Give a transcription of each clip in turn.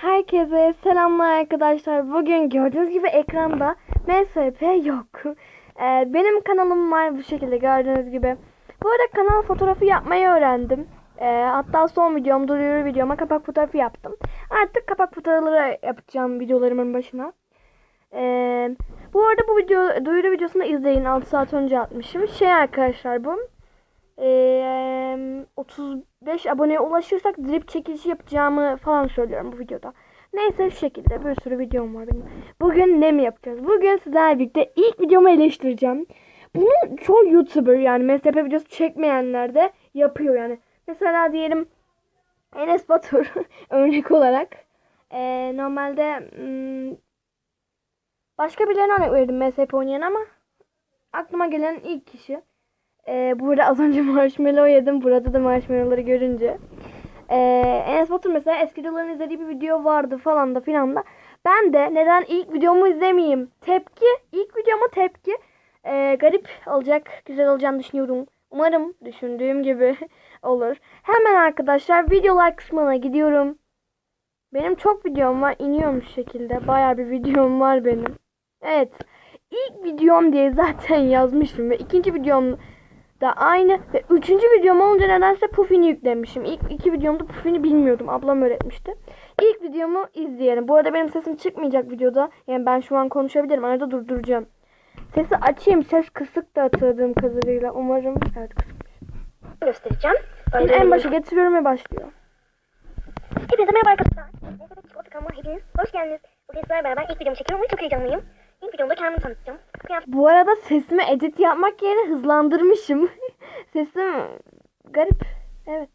Herkese selamlar arkadaşlar. Bugün gördüğünüz gibi ekranda MSP yok. Ee, benim kanalım var bu şekilde gördüğünüz gibi. Bu arada kanal fotoğrafı yapmayı öğrendim. Ee, hatta son videom, duyuru videoma kapak fotoğrafı yaptım. Artık kapak fotoğrafları yapacağım videolarımın başına. Ee, bu arada bu video duyuru videosunu izleyin. 6 saat önce atmışım. Şey arkadaşlar bu. Ee, 35 aboneye ulaşırsak drip çekilişi yapacağımı falan söylüyorum bu videoda. Neyse şu şekilde bir sürü videom var benim. Bugün ne mi yapacağız? Bugün sizlerle birlikte ilk videomu eleştireceğim. Bunu çoğu YouTuber yani MSP videosu çekmeyenler de yapıyor yani. Mesela diyelim Enes Batur örnek olarak. Ee, normalde hmm, başka birilerine örnek verdim MSP oynayan ama aklıma gelen ilk kişi. Ee, burada az önce marshmallow yedim. Burada da marshmallowları görünce. Ee, Enes Batur mesela eski videolarını izlediği bir video vardı falan da filan da. Ben de neden ilk videomu izlemeyeyim? Tepki, ilk videoma tepki. Ee, garip olacak, güzel olacağını düşünüyorum. Umarım düşündüğüm gibi olur. Hemen arkadaşlar videolar kısmına gidiyorum. Benim çok videom var. iniyormuş şekilde. Baya bir videom var benim. Evet. İlk videom diye zaten yazmışım ve ikinci videom da aynı ve üçüncü videom olunca nedense Puffin'i yüklemişim. İlk iki videomda Puffin'i bilmiyordum. Ablam öğretmişti. İlk videomu izleyelim. Bu arada benim sesim çıkmayacak videoda. Yani ben şu an konuşabilirim. Arada durduracağım. Sesi açayım. Ses kısık da hatırladığım kadarıyla. Umarım evet kısık. göstereceğim. Şimdi en başa getiriyorum ve başlıyor. Hepinize merhaba arkadaşlar. Hepiniz hoş geldiniz. Bugün sizlerle beraber ilk videomu çekiyorum ve çok heyecanlıyım. İlk videomda kendimi tanıtacağım. Bu arada sesimi edit yapmak yerine hızlandırmışım. Sesim garip. Evet.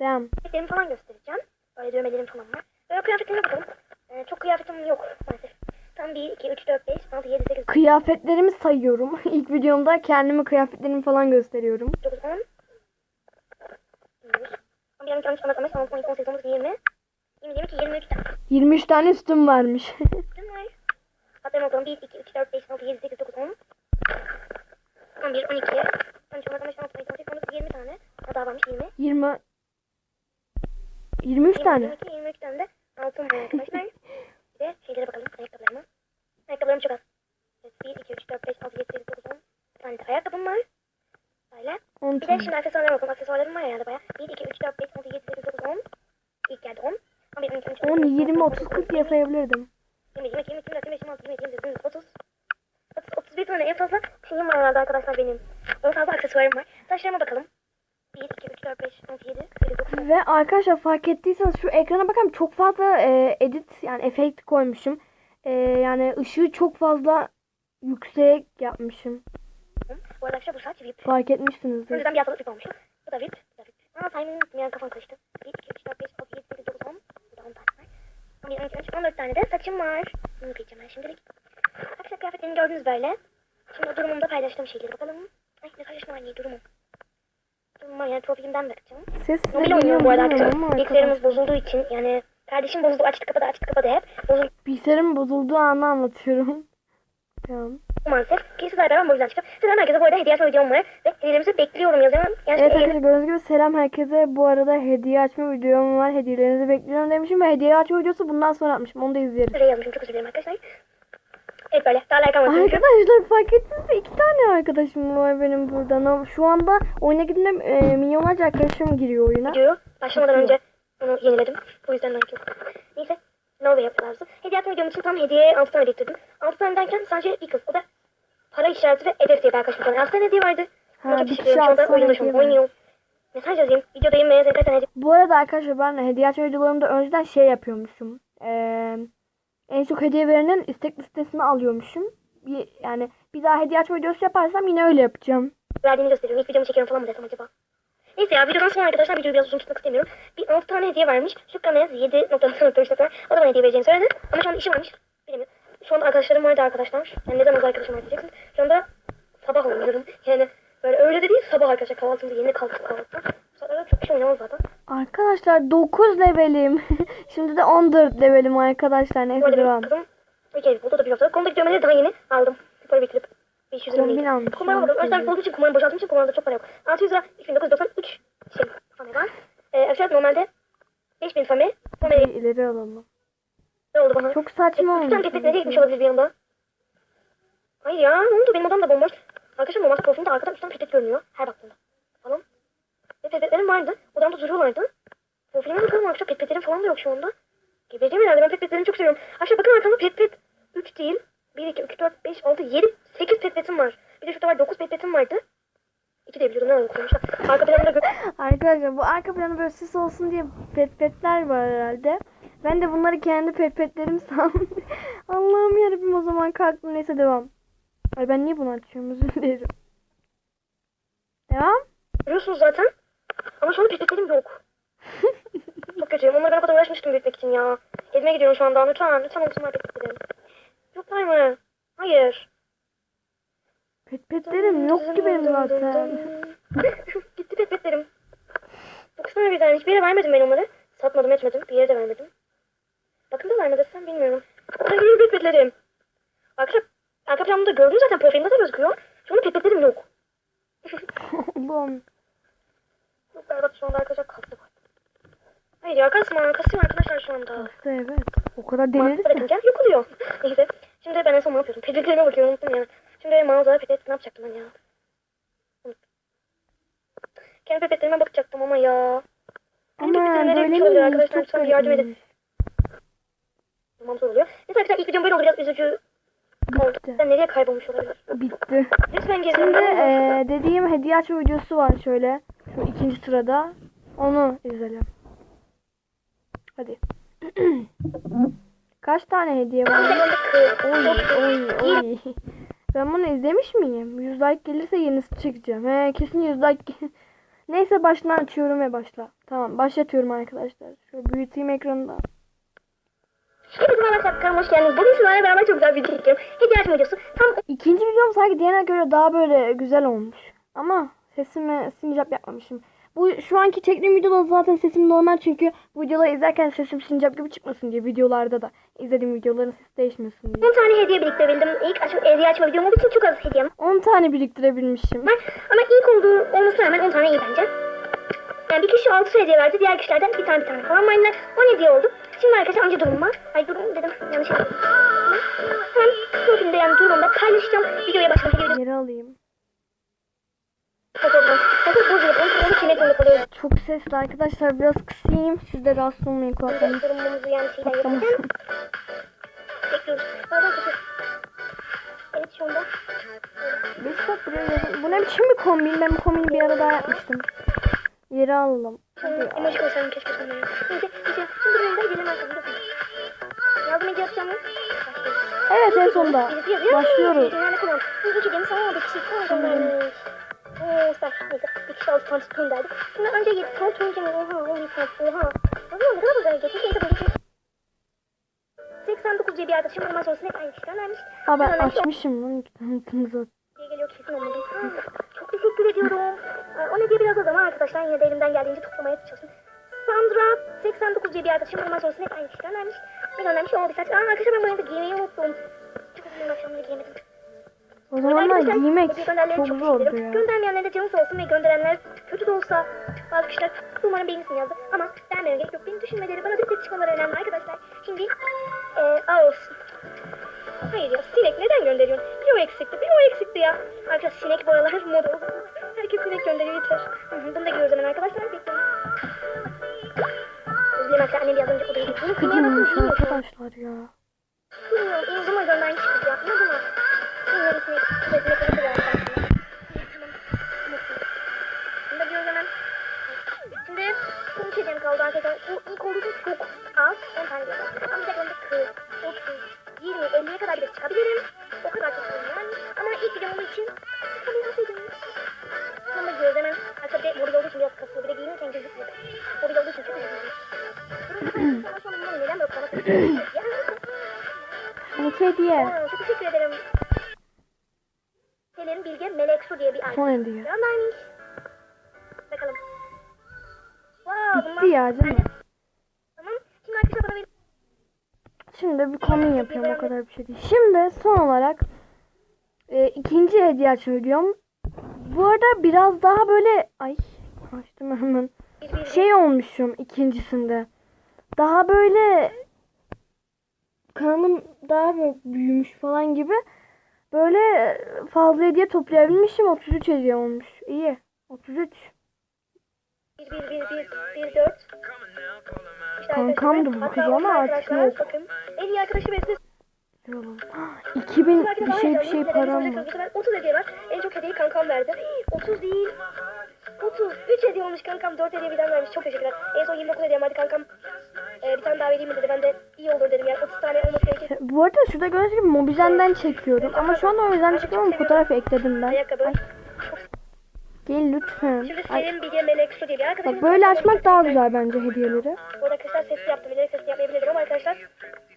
Devam. Kıyafetlerimi falan göstereceğim. Böyle dövmelerim falan var. Böyle kıyafetlerime bakalım. Ee, çok kıyafetim yok maalesef. Tam 1, 2, 3, 4, 5, 6, 7, 8, Kıyafetlerimi sayıyorum. İlk videomda kendimi kıyafetlerimi falan gösteriyorum. 9, 10. 11, 11, 12, 13, 14, 15, 16, 17, 18, 19, 20. 20, 22, 23 tane. 23 tane üstüm varmış. Var. Hatlarıma bakalım. 1, 2, 3, 4, 5, 6, 7, 8, 9, 10. 11, 12, 13, 14, 15, 16, 17, 18, 19, 20 tane. Ha, daha varmış 20. 20 23 tane. 22, 23 tane de altın var arkadaşlar. Bir de şeylere bakalım ayakkabılarıma. Ayakkabılarım çok az. Evet, 1, 2, 3, 4, 5, 6, 7, 8, 9, 10 tane de ayakkabım var. Böyle. 10 Bir de şimdi aksesuarlara bakalım. Aksesuarlarım var herhalde baya. 1, 2, 3, 4, 5, 6, 7, 8, 9, 10. İlk geldi 10. 11, 12, 13, 10, 20, 30, 40 diye sayabilirdim. 20, 22, 23, 24, 25, 26, 27, 28, 29, 30. 30, 31 tane en fazla şeyim var herhalde arkadaşlar benim. En fazla aksesuarım var. Saçlarıma bakalım. 1, 2, 3, 4, 5, 6, 7, 8, 9, 10. Ve arkadaşlar fark ettiyseniz şu ekrana bakın çok fazla e, edit yani efekt koymuşum. E, yani ışığı çok fazla yüksek yapmışım. Bu arada arkadaşlar bu saç VIP. Fark etmişsinizdir. Önceden bir haftalık VIP olmuş. Bu da VIP. Bu da VIP. Aa saymayı unuttum yani kafam karıştı. 1, 2, 3, 4, 5, 6, 7, 8, 9, 10. Bu da 10 tane var. 11, 12, 13, 14 tane de saçım var. Bunu kıyacağım ben şimdilik. Arkadaşlar kıyafetlerimi gördünüz böyle. O durumumda paylaştığım şeyleri bakalım. Ay ne paylaştım niye durumum. Durumum yani profilimden bakacağım. Ses Mobil oynuyorum bu arada Bilgisayarımız bozulduğu için yani kardeşim bozuldu açtı kapadı açtı kapadı hep. Bozuldu Bilgisayarım bozulduğu anı anlatıyorum. Tamam. maalesef. Ki sizlerle beraber bu yüzden çıktım. Sizden herkese bu arada hediye açma videom var. Ve hediyelerimizi bekliyorum yazıyorum. Yani Evet arkadaşlar gördüğünüz gibi selam herkese. Bu arada hediye açma videom var. Hediyelerinizi bekliyorum demişim ve hediye açma videosu bundan sonra atmışım. Onu da izleriz. Şuraya yazmışım çok özür dilerim arkadaşlar. Evet böyle. Daha like. Arkadaşlar fark ettiniz mi? İki tane arkadaşım var benim burada. Ama Şu anda oyuna gidince e, milyonlarca arkadaşım giriyor oyuna. Videoyu başlamadan önce onu yeniledim. O yüzden like yok. Neyse. Ne oluyor yaptılarsa. Hediye atma videom için tam hediye 6 tane biriktirdim. 6 tane derken sadece bir kız. O da para işareti ve hedef diye bir arkadaşım bana. 6 tane hediye vardı. Ha, çok bir teşekkür ederim. Şu anda oyunda şu an oynuyorum. Mesaj yazayım. Videodayım kaç tane hediye Bu arada arkadaşlar ben hediye açma videolarımda önceden şey yapıyormuşum. Ee, en çok hediye verenin istek listesini alıyormuşum. Bir, yani bir daha hediye açma videosu yaparsam yine öyle yapacağım. verdiğini gösteriyorum. İlk videomu çekiyorum falan mı desem acaba? Neyse ya videodan sonra arkadaşlar videoyu biraz uzun tutmak istemiyorum. Bir 6 tane hediye vermiş. Şu kanaya 7 nokta nokta üç nokta. O da bana hediye vereceğini söyledi. Ama şu anda işi varmış. Bilmiyorum. Şu anda arkadaşlarım vardı arkadaşlar. Yani neden az arkadaşım var diyeceksiniz. Şu anda sabah oynuyorum. Yani böyle öyle de değil sabah arkadaşlar kahvaltımda yeni kalktık kahvaltıda. Bu saatlerde çok şey oynamaz zaten. Arkadaşlar 9 levelim. Şimdi de 14 levelim arkadaşlar. Neyse Böyle devam. bir kızım kez buldu da bir hafta. Konudaki dövmeleri daha yeni aldım. Para bitirip 500 lira neydi? almış, Kumara bakalım. evet. Önceden olduğu için kumarı boşalttığım için kumarda çok para yok. 600 lira 2993 şey. Sana var. Ee, arkadaşlar normalde 5000 fame. Fame ileri alalım. ne oldu bana? Çok saçma Üç tane olmuş. pipet nereye gitmiş olabilir bir anda? Hayır ya ne oldu benim odam da bomboş. Arkadaşlar normalde profilde arkadan 3 tane pipet görünüyor her baktığımda. Falan. Ve pipetlerim vardı. Odamda duruyorlardı. Profilime bakalım arkadaşlar pipetlerim falan da yok şu anda. Gebereceğim herhalde ben pipetlerimi çok seviyorum. Arkadaşlar bakın arkamda pipet 3 değil. 1, 2, 3, 4, 5, 6, 7, 8 pipetim var. Bir de şurada var 9 pipetim vardı. 2 de biliyordum ne öyle koymuşlar. Arka planında Arkadaşlar bu arka planı böyle süs olsun diye pet petler var herhalde. Ben de bunları kendi pet petlerim sandım. Allah'ım yarabbim o zaman kalktım neyse devam. Ay ben niye bunu açıyorum özür dilerim. Devam. görüyorsunuz zaten. Ama şu anda pipetlerim yok. Çok kötüyüm. Onları ben o kadar uğraşmıştım büyütmek için ya. Gezmeye gidiyorum şu anda. Lütfen, lütfen olsunlar pipetlerim. Yoklar mı? Hayır. Pet petlerim yok ki benim zaten. Gitti pipetlerim. Dokuz tane birden. Hiçbir yere vermedim ben onları. Satmadım etmedim. Bir yere de vermedim. Bakın da verme desem bilmiyorum. Orada geliyor pipetlerim. Arkadaşlar arka planımda gördüm zaten profilimde de gözüküyor. Şu anda pipetlerim yok. Allah'ım. Çok berbat şu anda arkadaşlar var. Hayır ya kasma. Kasıyor arkadaşlar şu anda. Hasta evet. O kadar deneriz mi? bırakınca yok oluyor. Neyse. Şimdi ben en son ne yapıyordum? Pipetlerime bakıyorum unuttum ya. Şimdi mağaza pipet ne yapacaktım ben ya? Kendi pipetlerime bakacaktım ama ya. Ama böyle mi? arkadaşlar? Lütfen yardım edin. Tamam zor oluyor. Neyse arkadaşlar ilk videom böyle oldu. Biraz üzücü. Bitti. Nereye kaybolmuş olabilir? Bitti. Lütfen gezin. Şimdi eee, dediğim hediye açma videosu var şöyle. Şu ikinci sırada. Onu izleyelim. Hadi. Kaç tane hediye var? Oy oy oy. Ben bunu izlemiş miyim? 100 like gelirse yenisi çekeceğim. He kesin 100 like Neyse baştan açıyorum ve başla. Tamam başlatıyorum arkadaşlar. Şöyle büyüteyim ekranı da. Hepinize merhaba arkadaşlar. Hoş geldiniz. Bugün sizlerle beraber çok güzel bir video çekiyorum. Hediye açma videosu. Tam İkinci videom sanki diğerine göre daha böyle güzel olmuş. Ama sesime sincap yapmamışım. Bu şu anki çektiğim videoda zaten sesim normal çünkü videoları izlerken sesim sincap gibi çıkmasın diye videolarda da izlediğim videoların sesi değişmesin diye. 10 tane hediye biriktirebildim. İlk açma, hediye açma videom olduğu için çok az hediyem 10 tane biriktirebilmişim. var. Ama ilk olduğu olmasına rağmen 10 tane iyi bence. Yani bir kişi 6 hediye verdi. Diğer kişilerden bir tane bir tane falan. Yine 10 hediye oldu. Şimdi arkadaşlar anca durum var. Ay durum dedim. Yanlış yaptım. Hemen profilimde yani durumda paylaşacağım. Videoya başlamak gibi Geri alayım. Çok sesli arkadaşlar biraz kısayım. Siz de rahatsız olmayın kulaklarınız. Durumumuzu yani şeyden yaparken. Bekliyoruz. Evet şu anda. Bir stop buraya yazın. Bu ne biçim bir kombin? Ben bu kombini bir ara daha yapmıştım. Yeri alalım. Şunu emoji koysaydım keşke sana. Neyse, neyse. Şimdi durumda gelin arkasında. Yardım ediyor yapacağım mı? Evet en sonunda. Başlıyoruz. Kullan. Hızlı çekeni sana göndermiş. Eee süper. Neyse. Bir kişi altı tane gönderdi. Şimdi önce yedi tane mu? Oha. Bir tane. Oha. O zaman ne kadar güzel geçmiş. Neyse bu geçmiş. 89 diye bir arkadaşım ondan sonrasında aynı kişi göndermiş. Aa ben Göndermiş. açmışım lan iki diye geliyor kesin olmadım. Çok teşekkür ediyorum. Ne diye biraz az ama arkadaşlar yine de elimden geldiğince toplamaya çalıştım. Sandra 89 diye bir arkadaşım ondan sonrasında aynı kişi göndermiş. Ne göndermiş? O birkaç. Aa arkadaşlar ben bu arada giymeyi unuttum. Çok üzüldüm akşamları giyemedim. O zamanlar Arkadaşlar, giymek çok ederim. ya. Göndermeyenlere de canı sağ olsun ve gönderenler kötü de olsa bazı kişiler umarım beğenirsin yazdı. Ama beğenmeye gerek yok. Benim düşünmeleri bana destek çıkmaları önemli arkadaşlar. Şimdi ee, aa olsun. Hayır ya sinek neden gönderiyorsun? Bir o eksikti, bir o eksikti ya. Arkadaşlar sinek boyalar moda oldu. Herkes sinek gönderiyor yeter. Bunu da görüyoruz hemen arkadaşlar. Özlem arkadaşlar annem az önce odaya gitti. Bunu nasıl Gıcınmış bilmiyorum. arkadaşlar ya. Bilmiyorum. İnzuma göndermiş kız ya. Ne zaman? Bilmiyorum sinek. Sinek sinek sinek sinek. Mutluyum. Bunu da görüyoruz hemen. Şimdi son şeyden kaldı arkadaşlar. Bu ilk olduğu için çok az. 10 tane diyor. Ama bir de önde 40, 30, 20, 50'ye kadar bile çıkabilirim. O kadar çok yani. Ama ilk videom olduğu için tabii nasılydım. Sonra görüyoruz hemen. Arkadaşlar bir de mobil olduğu için biraz kasıyor. Bir de giyinirken gözükmüyor. Mobil olduğu için çok üzüldüm. Teşekkür ederim. Selin Bilge Meleksu diye bir ay. Son hediye. Göndermiş. Bakalım. Wow, Bitti ya değil mi? Tamam. Şimdi arkadaşlar bana bir Şimdi bir kombin yapıyorum o kadar bir şey değil. Şimdi son olarak e, ikinci hediye videom. Bu arada biraz daha böyle ay açtım hemen. Şey olmuşum ikincisinde. daha böyle kanalım daha böyle büyümüş falan gibi böyle fazla hediye toplayabilmişim. 33 hediye olmuş. İyi. 33. 1 1 1 1 1 4 İşte Kankamdı bu kız ama artık yok. En iyi arkadaşı siz 2000 bir şey bir şey param var. 30 hediye var. En çok hediyeyi. 30 değil. 30. 3 hediye olmuş kankam. 4 hediye birden vermiş. Çok teşekkürler. En son 29 hediyem vardı kankam. Ee, bir tane daha vereyim mi dedi. Ben de iyi olur dedim yani. 30 tane olması gerekir. Bu arada şurada gördüğünüz gibi Mobizen'den çekiyorum. Ama şu an o yüzden çekiyorum. Fotoğraf ekledim ben. Ayakkabı. Gel lütfen. Şimdi Selim Bilge Melek Su diye bir arkadaşım. bak böyle açmak daha güzel bence hediyeleri. Bu arada arkadaşlar sesli yaptım. Bilerek sesli yapmayabilirim ama arkadaşlar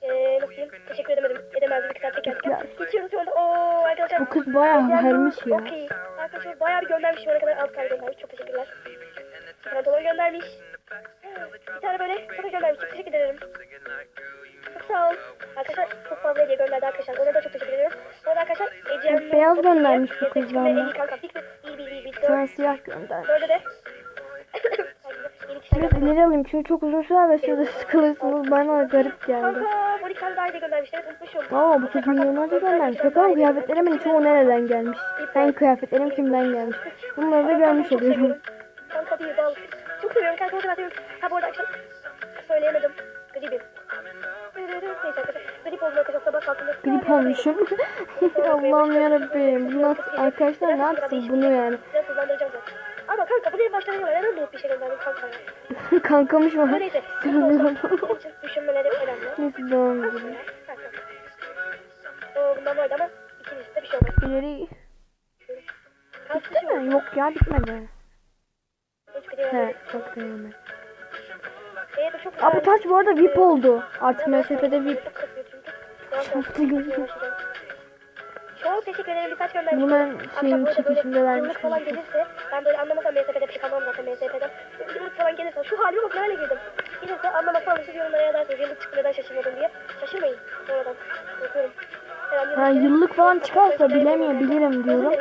ee, nasıl diyeyim? Teşekkür edemedim. Edemezdim. İki saat tekerken. Geçiyoruz şu anda. Oo arkadaşlar. Bu kız bayağı vermiş ya. Okey. Arkadaşlar bayağı bir göndermiş. Ana kadar alt tane göndermiş. Çok teşekkürler. Pantolon göndermiş. Bir tane böyle foto göndermiş. Çok teşekkür ederim. Çok sağ ol. Arkadaşlar çok fazla hediye gönderdi arkadaşlar. Ona da çok teşekkür ediyorum. Bu arada arkadaşlar Ecem... Beyaz göndermiş bu kız bana. bir bir. Siyah gönder. Böyle de. Göndermiş. ileri alayım çünkü çok uzun sürer ve siz de sıkılırsınız. Bana garip geldi. Evet. Aa bu kız milyonlarca göndermiş. Bakalım kıyafetlerimin çoğu nereden gelmiş. Ben kıyafetlerim kimden gelmiş. Bunları da görmüş oluyorum. Kanka bir bal. Çok seviyorum kanka kadar seviyorum. Ha bu arada akşam söyleyemedim. Gribim. Grip olmuşum. Allah'ım yarabbim. Bu nasıl arkadaşlar ne yapsın bunu yani. Ama kanka baştan yiyorlar. Neden bulup bir şey gönderdim kanka ya? Kankamış mı? için düşünmeleri önemli. Neyse doğum günü. Bundan vardı ama ikincisi de bir şey olmaz. İleri bitti mi? Yok ya bitmedi. He çok beğendim. Ee, Aa bu taç bu arada VIP oldu. Artık MSF'de VIP. Çok çünkü. Yavaş Çok teşekkür ederim. Bir saç göndermiş. Akşam şeyin çekişinde vermiştim. yıllık falan gelirse ben böyle anlamasam MSF'de bir şey kalmam zaten MSF'den. Yıllık falan gelirse şu halime bak ne hale girdim. Gelirse anlamasam siz yorumlara yazarsınız. Yıllık çıktı neden şaşırmadın diye. Şaşırmayın. Sonradan. Ha, gelir- yıllık falan çıkarsa bilemeyebilirim diyorum.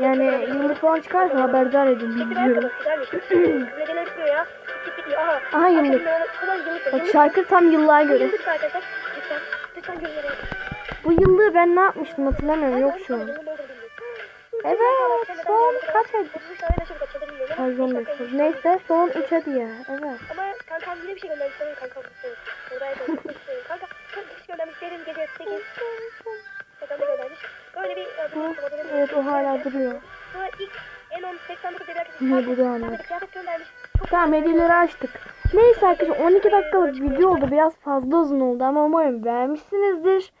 Yani yıllık falan çıkarsa haberdar edin biliyorum. Aha. Yıllık. Bak şarkı tam yıllığa göre. Yıllığı ben ne yapmıştım hatırlamıyorum yok şu an. Evet son kaç hediye? Pardon. Neyse son 3 hediye. Evet. Ama kankam yine bir şey göndermiş. Benim kankam. Kanka bir şey göndermiş. Derin gece 8. Zaten de göndermiş. Böyle bir e, Bu, bu- evet o hala duruyor. Sonra ilk en 10 89 diye bir Ne arkadaşım. bu da Sana anlat. bir kıyafet göndermiş. Çok Tamam hediyeleri açtık. Neyse arkadaşlar 12 dakikalık video oldu. Biraz fazla uzun oldu ama umarım beğenmişsinizdir.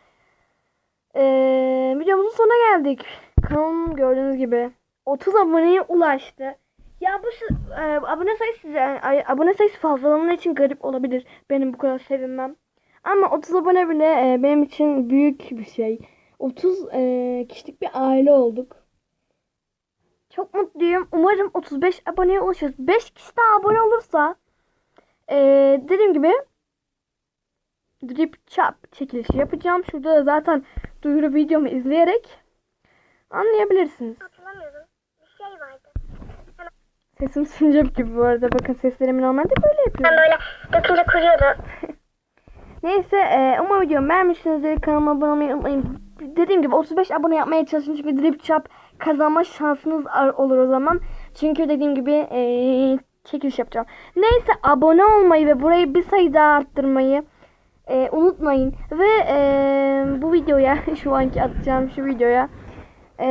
Ee, videomuzun sonuna geldik. Kanalım gördüğünüz gibi 30 aboneye ulaştı. Ya bu e, abone sayısı yani, abone sayısı fazlalığının için garip olabilir. Benim bu kadar sevinmem. Ama 30 abone bile e, benim için büyük bir şey. 30 e, kişilik bir aile olduk. Çok mutluyum. Umarım 35 aboneye ulaşırız. 5 kişi daha abone olursa e, dediğim gibi drip chop çekilişi yapacağım. Şurada da zaten duyuru videomu izleyerek anlayabilirsiniz. Hatırlamıyorum. Bir şey vardı. Sesim sincap gibi bu arada. Bakın seslerimi normalde böyle yapıyorum. böyle dökünce kuruyordu. Neyse e, umarım videomu beğenmişsinizdir. Kanalıma abone olmayı unutmayın. Dediğim gibi 35 abone yapmaya çalışın. Çünkü drip chop kazanma şansınız olur o zaman. Çünkü dediğim gibi e, çekiliş yapacağım. Neyse abone olmayı ve burayı bir sayı daha arttırmayı e, unutmayın. Ve e, bu videoya şu anki atacağım şu videoya e,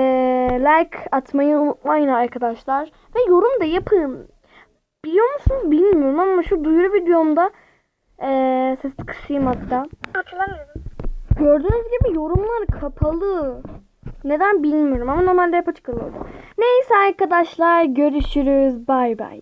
like atmayı unutmayın arkadaşlar. Ve yorum da yapın. Biliyor musunuz bilmiyorum ama şu duyuru videomda ee, ses kısayım hatta. Hatırlamıyorum. Gördüğünüz gibi yorumlar kapalı. Neden bilmiyorum ama normalde hep açık oluyor. Neyse arkadaşlar görüşürüz. Bay bay.